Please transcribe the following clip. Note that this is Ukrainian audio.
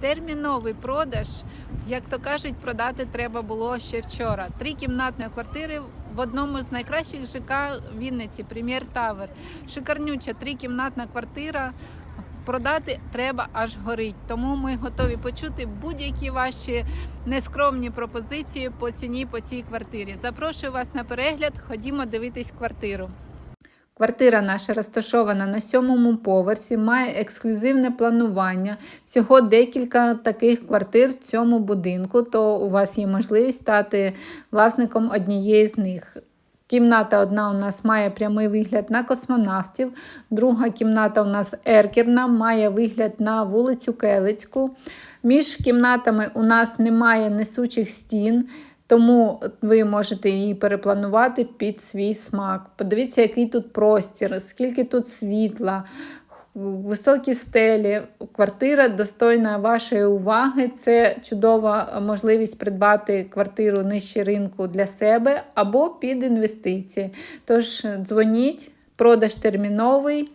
Терміновий продаж, як то кажуть, продати треба було ще вчора. Три кімнатної квартири в одному з найкращих ЖК Вінниці, Прем'єр Тавер. Шикарнюча трикімнатна квартира. Продати треба аж горить. Тому ми готові почути будь-які ваші нескромні пропозиції по ціні по цій квартирі. Запрошую вас на перегляд. Ходімо дивитись квартиру. Квартира наша розташована на сьомому поверсі, має ексклюзивне планування. Всього декілька таких квартир в цьому будинку, то у вас є можливість стати власником однієї з них. Кімната одна у нас має прямий вигляд на космонавтів, друга кімната у нас еркерна, має вигляд на вулицю Келицьку. Між кімнатами у нас немає несучих стін, тому ви можете її перепланувати під свій смак. Подивіться, який тут простір, скільки тут світла, високі стелі. Квартира достойна вашої уваги. Це чудова можливість придбати квартиру нижче ринку для себе або під інвестиції. Тож дзвоніть, продаж терміновий.